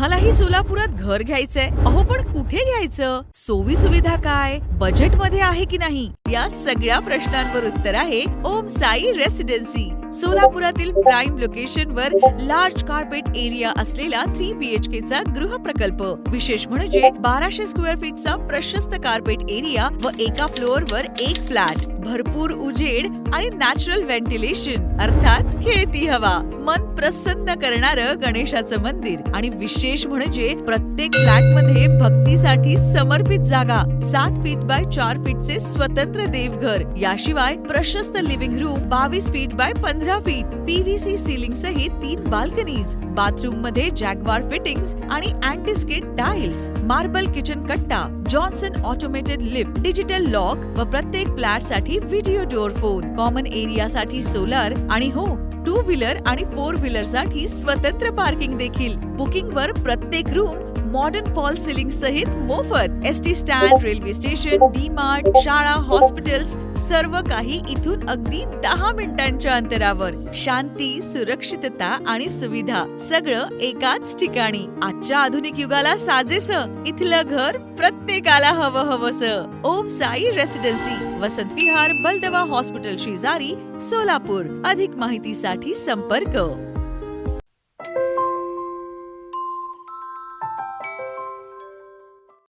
तुम्हालाही सोलापुरात घर घ्यायचंय. अहो पण कुठे घ्यायचं? सोयी सुविधा काय? बजेटमध्ये आहे की नाही? या सगळ्या प्रश्नांवर उत्तर आहे ओम साई रेसिडेन्सी. सोलापुरातील प्राईम लोकेशन वर लार्ज कार्पेट एरिया असलेला थ्री बीएचके चा गृह प्रकल्प. विशेष म्हणजे बाराशे स्क्वेअर फीटचा प्रशस्त कार्पेट एरिया व एका फ्लोअर वर एक फ्लॅट. भरपूर उजेड आणि नॅचरल व्हेंटिलेशन अर्थात खेळती हवा. मन प्रसन्न करणारं गणेशाचं मंदिर. आणि विशेष म्हणजे प्रत्येक फ्लॅटमध्ये भक्तीसाठी समर्पित जागा सात फीट बाय चार फीटचे स्वतंत्र देवघर. याशिवाय प्रशस्त लिव्हिंग रूम बावीस फीट बाय पंधरा फीट पीव्हीसी सिलिंग सहित तीन बाल्कनीज बाथरूममध्ये जॅगवार फिटिंग्स आणि अँटीस्किट टाइल्स मार्बल किचन कट्टा Johnson automated lift digital lock व प्रत्येक फ्लॅटसाठी video door phone common area साठी सोलर आणि हो टू व्हीलर आणि फोर व्हीलरसाठी स्वतंत्र पार्किंग देखील. बुकिंग वर प्रत्येक रूम मॉडर्न फॉल सिलिंग सहित मोफत S T stand railway station D mart शाळा हॉस्पिटल्स सर्व काही इथून अगदी दहा मिनिटांच्या अंतरावर. शांती सुरक्षितता आणि सुविधा सगळं एकाच ठिकाणी. आजच्या आधुनिक युगाला साजेस. इथलं घर प्रत्येकाला हवं हवस ओम साई रेसिडेन्सी वसंत विहार बलदवा हॉस्पिटल शेजारी सोलापूर. अधिक माहितीसाठी संपर्क.